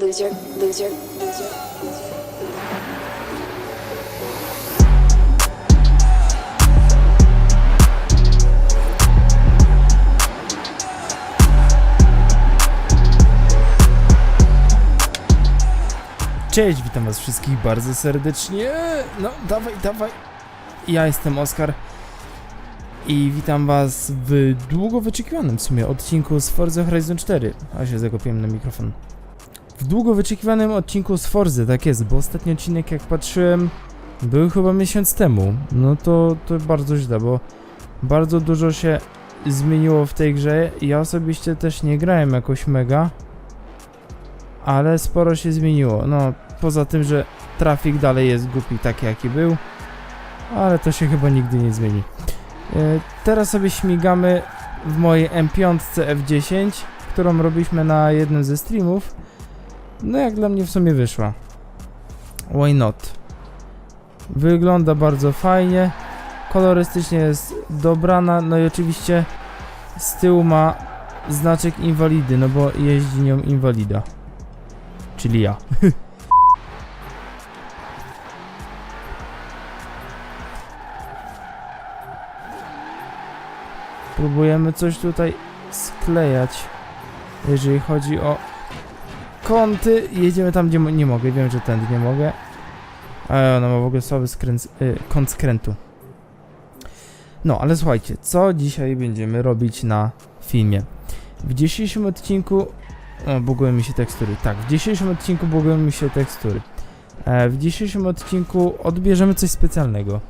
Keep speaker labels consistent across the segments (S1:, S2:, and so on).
S1: loser, loser, loser.
S2: Cześć, witam was wszystkich bardzo serdecznie. No, dawaj, dawaj. Ja jestem Oskar i witam was w długo wyczekiwanym w sumie odcinku z Forza Horizon 4. A się zakopiłem na mikrofon. W długo wyczekiwanym odcinku z Forzy, tak jest, bo ostatni odcinek jak patrzyłem był chyba miesiąc temu. No to, to bardzo źle, bo bardzo dużo się zmieniło w tej grze. Ja osobiście też nie grałem jakoś mega ale sporo się zmieniło. No, poza tym, że trafik dalej jest głupi taki jaki był, ale to się chyba nigdy nie zmieni. E, teraz sobie śmigamy w mojej M5 F10, którą robiliśmy na jednym ze streamów. No jak dla mnie w sumie wyszła. Why not? Wygląda bardzo fajnie. Kolorystycznie jest dobrana, no i oczywiście z tyłu ma znaczek inwalidy, no bo jeździ nią inwalida czyli ja. Próbujemy coś tutaj sklejać, jeżeli chodzi o kąty. Jedziemy tam, gdzie nie mogę. Wiem, że tędy nie mogę. Ale ona ma w ogóle słaby skręc, y, kąt skrętu. No, ale słuchajcie, co dzisiaj będziemy robić na filmie? W dzisiejszym odcinku o, bugują mi się tekstury. Tak, w dzisiejszym odcinku bugują mi się tekstury. E, w dzisiejszym odcinku odbierzemy coś specjalnego.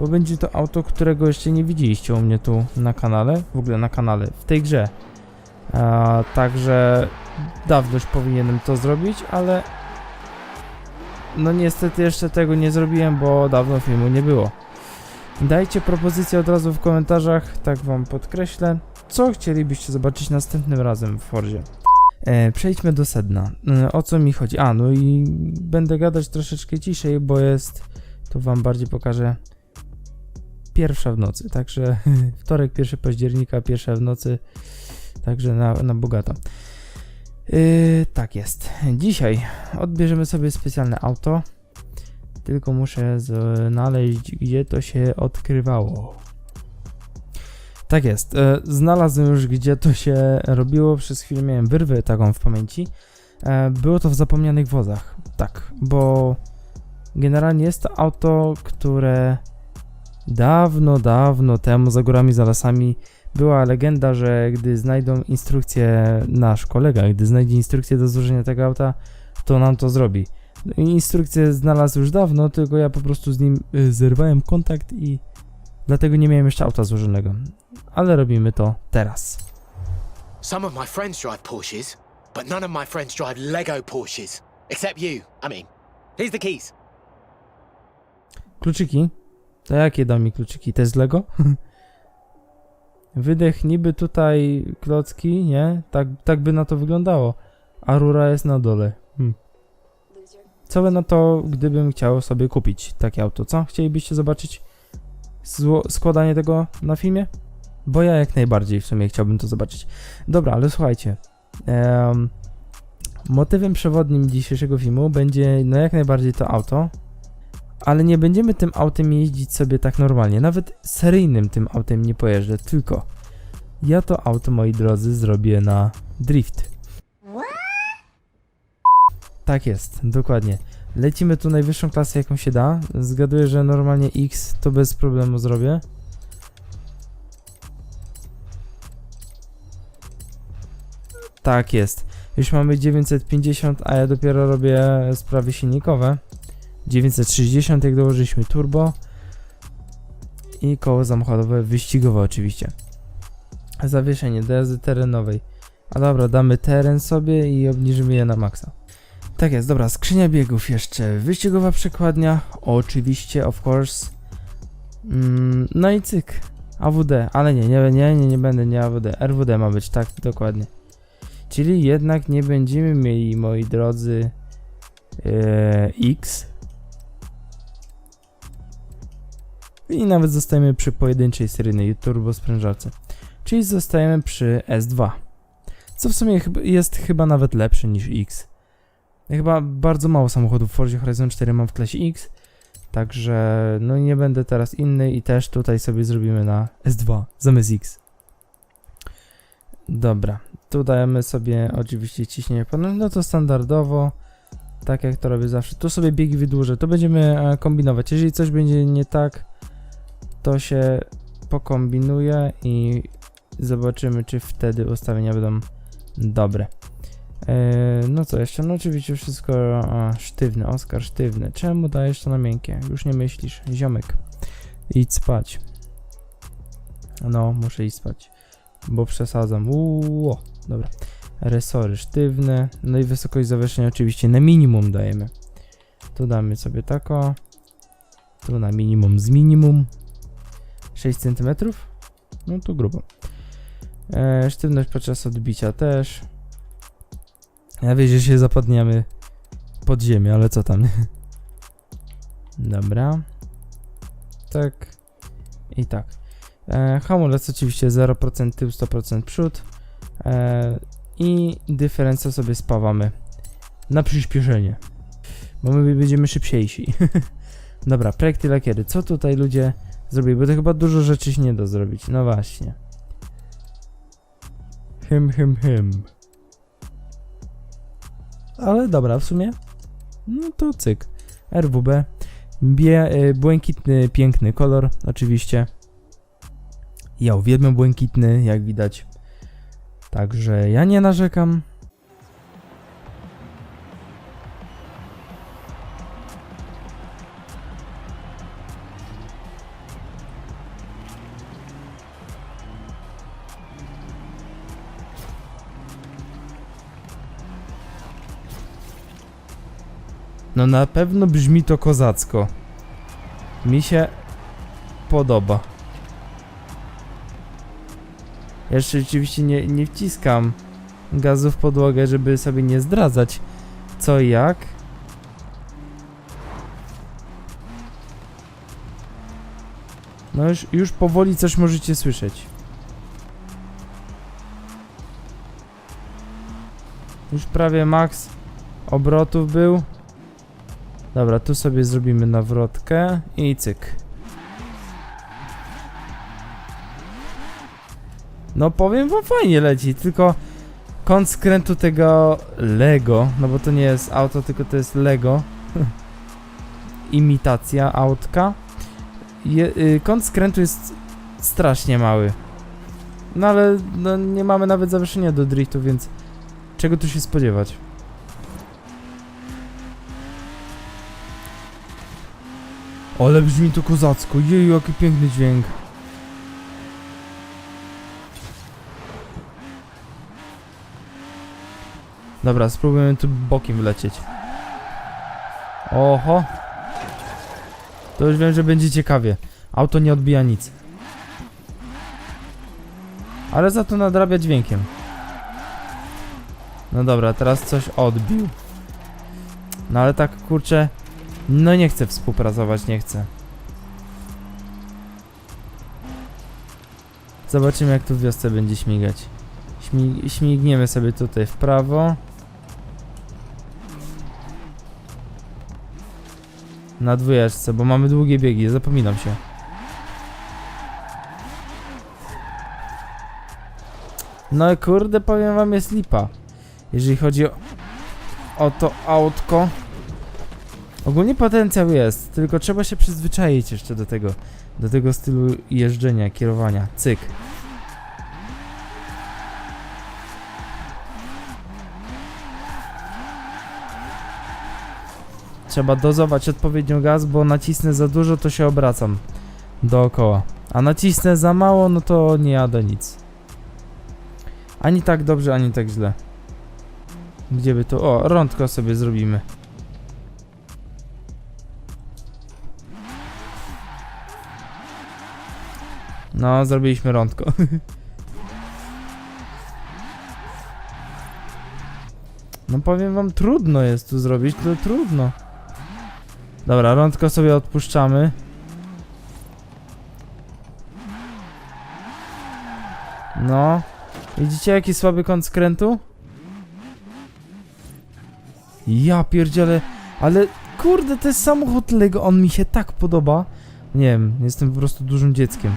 S2: Bo będzie to auto, którego jeszcze nie widzieliście u mnie tu na kanale. W ogóle na kanale, w tej grze. E, także dawno już powinienem to zrobić, ale no niestety jeszcze tego nie zrobiłem, bo dawno filmu nie było. Dajcie propozycje od razu w komentarzach, tak wam podkreślę. Co chcielibyście zobaczyć następnym razem w Forzie? E, przejdźmy do sedna. E, o co mi chodzi? A, no i będę gadać troszeczkę ciszej, bo jest, to wam bardziej pokażę, pierwsza w nocy, także wtorek, 1 października, pierwsza w nocy, także na, na bogato. E, tak jest. Dzisiaj odbierzemy sobie specjalne auto, tylko muszę znaleźć, gdzie to się odkrywało. Tak jest. E, znalazłem już, gdzie to się robiło. Przez chwilę miałem wyrwę taką w pamięci. E, było to w zapomnianych wozach. Tak, bo generalnie jest to auto, które dawno, dawno temu, za górami, za lasami, była legenda, że gdy znajdą instrukcję, nasz kolega, gdy znajdzie instrukcję do złożenia tego auta, to nam to zrobi. No Instrukcję znalazł już dawno, tylko ja po prostu z nim y, zerwałem kontakt i dlatego nie miałem jeszcze auta złożonego. Ale robimy to teraz.
S3: Some of my friends drive Porsches, but none of my friends drive Lego Porsches. Except you. I mean, here's the keys.
S2: Kluczyki? To jakie da mi kluczyki? Te z Lego? Wydech niby tutaj klocki, nie? Tak, tak by na to wyglądało. A rura jest na dole. Hmm. Co by na to, gdybym chciał sobie kupić takie auto, co? Chcielibyście zobaczyć zło- składanie tego na filmie? Bo ja jak najbardziej w sumie chciałbym to zobaczyć. Dobra, ale słuchajcie. em, motywem przewodnim dzisiejszego filmu będzie no jak najbardziej to auto. Ale nie będziemy tym autem jeździć sobie tak normalnie. Nawet seryjnym tym autem nie pojeżdżę, tylko ja to auto, moi drodzy, zrobię na drift. Tak jest, dokładnie. Lecimy tu najwyższą klasę, jaką się da. Zgaduję, że normalnie X to bez problemu zrobię. Tak jest. Już mamy 950, a ja dopiero robię sprawy silnikowe. 960 jak dołożyliśmy turbo. I koło samochodowe wyścigowe oczywiście. Zawieszenie do jazdy terenowej. A dobra, damy teren sobie i obniżymy je na maksa. Tak jest, dobra, skrzynia biegów jeszcze, wyścigowa przekładnia, oczywiście, of course. Mm, no i cyk, AWD, ale nie, nie, nie, nie, nie będę, nie AWD, RWD ma być, tak, dokładnie. Czyli jednak nie będziemy mieli, moi drodzy, e, X. I nawet zostajemy przy pojedynczej seryjnej turbosprężarce. Czyli zostajemy przy S2. Co w sumie jest chyba nawet lepsze niż X. Chyba bardzo mało samochodów w Forzie Horizon 4 mam w klasie X, także no nie będę teraz inny i też tutaj sobie zrobimy na S2 zamiast X. Dobra, tu dajemy sobie oczywiście ciśnienie panu, no to standardowo, tak jak to robię zawsze. Tu sobie biegi wydłużę, to będziemy e, kombinować. Jeżeli coś będzie nie tak, to się pokombinuje i zobaczymy, czy wtedy ustawienia będą dobre. Eee, no co jeszcze? No oczywiście wszystko a, sztywne, Oskar sztywny. Czemu dajesz to na miękkie? Już nie myślisz, ziomek. Idź spać. No, muszę iść spać, bo przesadzam. Uuu, dobra. Resory sztywne, no i wysokość zawieszenia oczywiście na minimum dajemy. Tu damy sobie tako. Tu na minimum z minimum. 6 cm. No to grubo. E, sztywność podczas odbicia też. Ja wiem, że się zapadniemy pod ziemię, ale co tam. Dobra. Tak. I tak. E, hamulec oczywiście 0% tył, 100% przód. E, I dyferencję sobie spawamy na przyspieszenie. Bo my będziemy szybciejsi. Dobra, projekty lakiery. Co tutaj ludzie zrobili? Bo to chyba dużo rzeczy się nie da zrobić. No właśnie. Hym, hym, hym. Ale dobra, w sumie. No to cyk. RWB. Bie, y, błękitny, piękny kolor, oczywiście. Ja uwielbiam błękitny, jak widać. Także ja nie narzekam. No na pewno brzmi to kozacko. Mi się podoba. Jeszcze rzeczywiście nie, nie wciskam gazu w podłogę, żeby sobie nie zdradzać co i jak. No już, już powoli coś możecie słyszeć. Już prawie maks obrotów był. Dobra, tu sobie zrobimy nawrotkę i cyk. No powiem wam fajnie leci, tylko kąt skrętu tego Lego, no bo to nie jest auto, tylko to jest Lego. Imitacja autka. Je, y, kąt skrętu jest strasznie mały. No ale no, nie mamy nawet zawieszenia do driftu, więc czego tu się spodziewać? Ale brzmi to kozacko, jeju, jaki piękny dźwięk. Dobra, spróbujemy tu bokiem wlecieć. Oho. To już wiem, że będzie ciekawie. Auto nie odbija nic. Ale za to nadrabia dźwiękiem. No dobra, teraz coś odbił. No ale tak, kurczę, no nie chcę współpracować, nie chcę. Zobaczymy jak tu w wiosce będzie śmigać. Śmi śmigniemy sobie tutaj w prawo. Na dwójeczce, bo mamy długie biegi, zapominam się. No kurde, powiem wam, jest lipa. Jeżeli chodzi o, o to autko. Ogólnie potencjał jest, tylko trzeba się przyzwyczaić jeszcze do tego, do tego stylu jeżdżenia, kierowania. Cyk. Trzeba dozować odpowiednio gaz, bo nacisnę za dużo, to się obracam dookoła. A nacisnę za mało, no to nie jadę nic. Ani tak dobrze, ani tak źle. Gdzie by to... O, rądko sobie zrobimy. No, zrobiliśmy rądko. No powiem wam, trudno jest tu zrobić, to trudno. Dobra, rądko sobie odpuszczamy. No. Widzicie jaki słaby kąt skrętu? Ja pierdzielę, ale kurde, jest samochód Lego, on mi się tak podoba. Nie wiem, jestem po prostu dużym dzieckiem.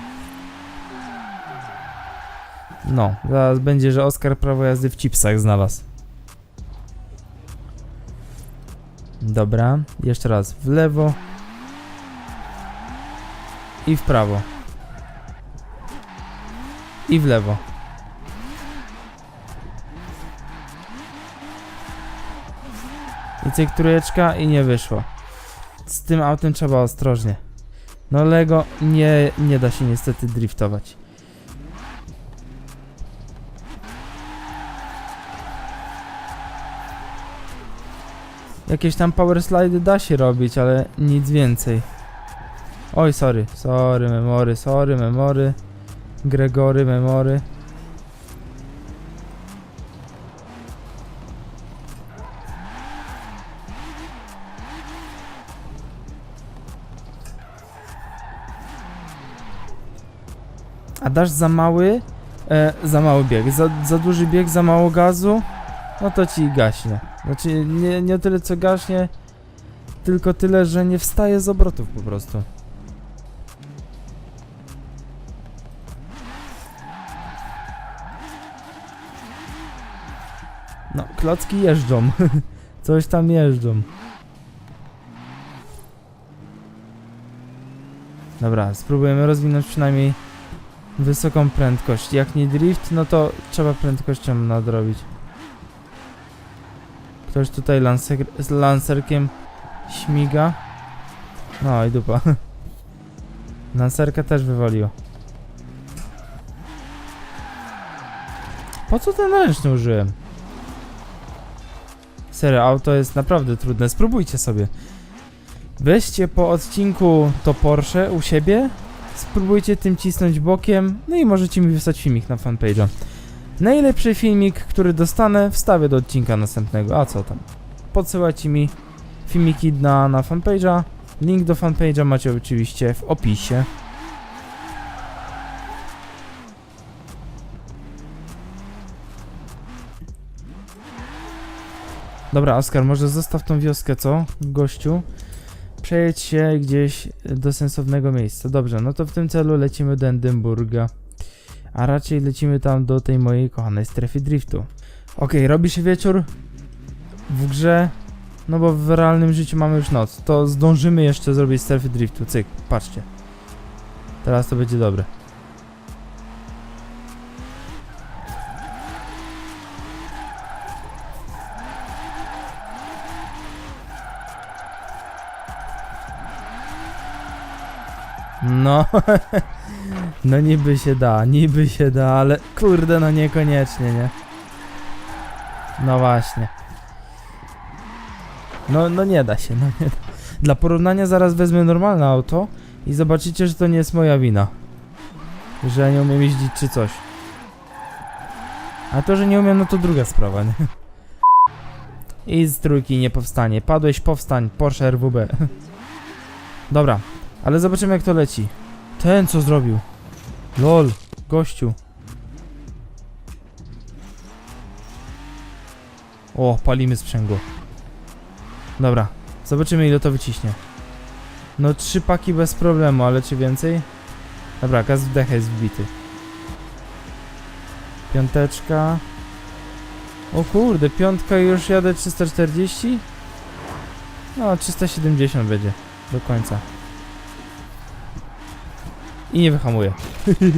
S2: No, zaraz będzie, że Oskar prawo jazdy w chipsach znalazł. Dobra, jeszcze raz w lewo i w prawo. I w lewo. I cyk trójeczka i nie wyszło. Z tym autem trzeba ostrożnie. No Lego nie, nie da się niestety driftować. Jakieś tam power slide da się robić, ale nic więcej. Oj, sorry, sorry, memory, sorry, memory. Gregory, memory. A dasz za mały, e, za mały bieg, za, za duży bieg, za mało gazu, no to ci gaśnie. Znaczy nie, nie tyle co gaśnie, tylko tyle, że nie wstaje z obrotów po prostu. No, klocki jeżdżą. Coś tam jeżdżą. Dobra, spróbujemy rozwinąć przynajmniej wysoką prędkość. Jak nie drift, no to trzeba prędkością nadrobić. Ktoś tutaj lancer, z lancerkiem śmiga. No i dupa. Lancerka też wywaliło. Po co ten ręczny użyłem? Serio, auto jest naprawdę trudne. Spróbujcie sobie. Weźcie po odcinku to Porsche u siebie. Spróbujcie tym cisnąć bokiem. No i możecie mi wysłać filmik na fanpage'a. Najlepszy filmik, który dostanę, wstawię do odcinka następnego. A co tam? Podsyłajcie mi filmiki na, na fanpage'a. Link do fanpage'a macie oczywiście w opisie. Dobra, Oskar, może zostaw tą wioskę, co? Gościu. Przejedź się gdzieś do sensownego miejsca. Dobrze, no to w tym celu lecimy do Edynburga. A raczej lecimy tam do tej mojej kochanej strefy driftu. Okej, robi się wieczór w grze, no bo w realnym życiu mamy już noc. To zdążymy jeszcze zrobić strefy driftu. Cyk, patrzcie. Teraz to będzie dobre. No, no niby się da, niby się da, ale kurde, no niekoniecznie, nie? No właśnie. No, no nie da się, no nie da. Dla porównania zaraz wezmę normalne auto i zobaczycie, że to nie jest moja wina. Że ja nie umiem jeździć czy coś. A to, że nie umiem, no to druga sprawa, nie? I z trójki nie powstanie. Padłeś, powstań, Porsche RWB. Dobra, ale zobaczymy jak to leci. Ten co zrobił? Lol, gościu. O, palimy sprzęgło. Dobra, zobaczymy ile to wyciśnie. No trzy paki bez problemu, ale czy więcej? Dobra, gaz w dechę jest wbity. Piąteczka. O kurde, piątka już jadę 340? No, 370 będzie do końca. I nie wyhamuję.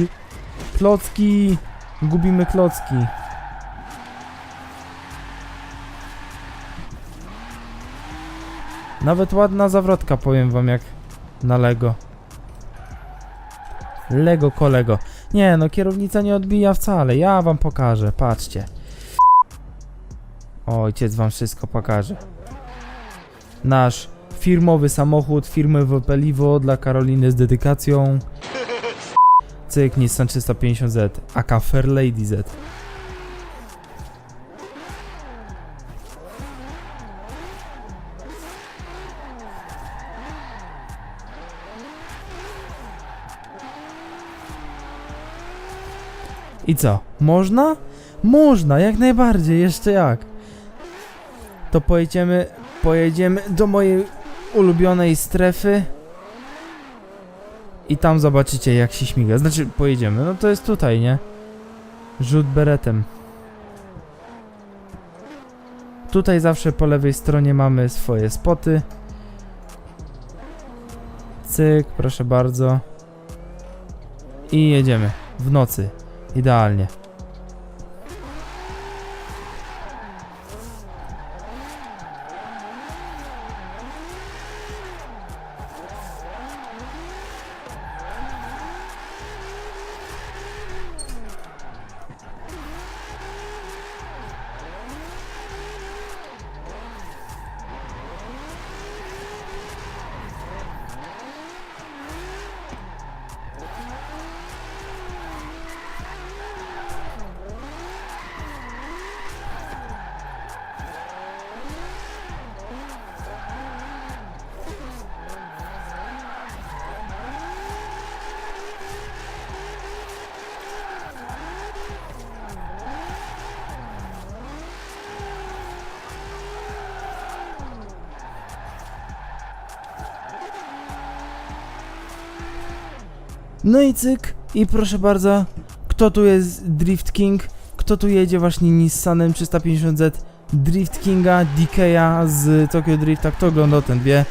S2: klocki! Gubimy klocki. Nawet ładna zawrotka, powiem wam, jak na Lego. Lego kolego. Nie, no kierownica nie odbija wcale. Ja wam pokażę, patrzcie. Ojciec wam wszystko pokaże. Nasz firmowy samochód firmy Peliwo dla Karoliny z dedykacją. Cyk Nissan 350Z, aka Fairlady Z. I co? Można? Można, jak najbardziej, jeszcze jak. to pojedziemy, pojedziemy do mojej ulubionej strefy i tam zobaczycie jak się śmiga. Znaczy pojedziemy, no to jest tutaj, nie? Rzut beretem. Tutaj zawsze po lewej stronie mamy swoje spoty. Cyk, proszę bardzo. I jedziemy. W nocy. Idealnie. No i cyk. I proszę bardzo, kto tu jest Drift King? Kto tu jedzie właśnie Nissanem 350Z Drift Kinga DK'a z Tokyo Drifta? Kto oglądał ten wie?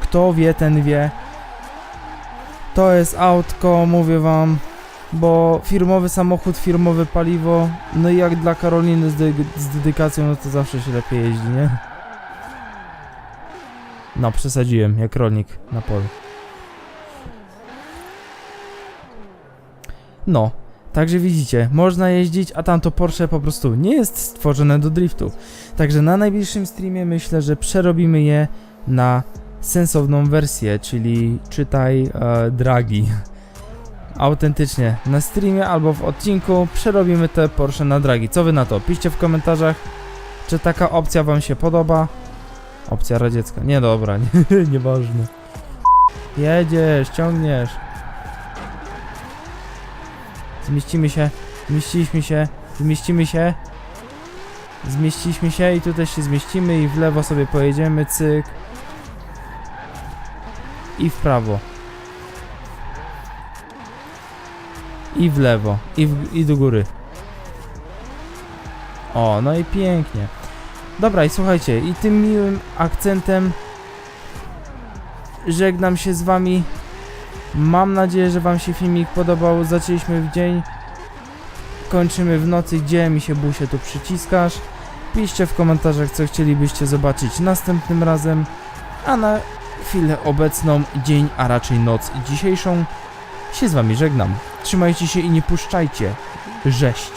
S2: Kto wie, ten wie. To jest autko, mówię wam, bo firmowy samochód, firmowe paliwo, no i jak dla Karoliny z, de z dedykacją, no to zawsze się lepiej jeździ, nie? No, przesadziłem, jak rolnik na polu. No, także widzicie, można jeździć, a tamto Porsche po prostu nie jest stworzone do driftu. Także na najbliższym streamie myślę, że przerobimy je na sensowną wersję, czyli czytaj e, dragi. Autentycznie, na streamie albo w odcinku przerobimy te Porsche na dragi. Co wy na to? Piszcie w komentarzach, czy taka opcja wam się podoba. Opcja radziecka. Nie dobra, nie, nieważne. Jedziesz, ciągniesz. Zmieścimy się, zmieściliśmy się, zmieścimy się. Zmieściliśmy się i tu też się zmieścimy i w lewo sobie pojedziemy, cyk. I w prawo. I w lewo, i, w, i do góry. O, no i pięknie. Dobra, i słuchajcie, i tym miłym akcentem żegnam się z wami. Mam nadzieję, że wam się filmik podobał. Zaczęliśmy w dzień, kończymy w nocy. Gdzie mi się busie tu przyciskasz? Piszcie w komentarzach, co chcielibyście zobaczyć następnym razem. A na chwilę obecną, dzień, a raczej noc dzisiejszą, się z wami żegnam. Trzymajcie się i nie puszczajcie. Rześć.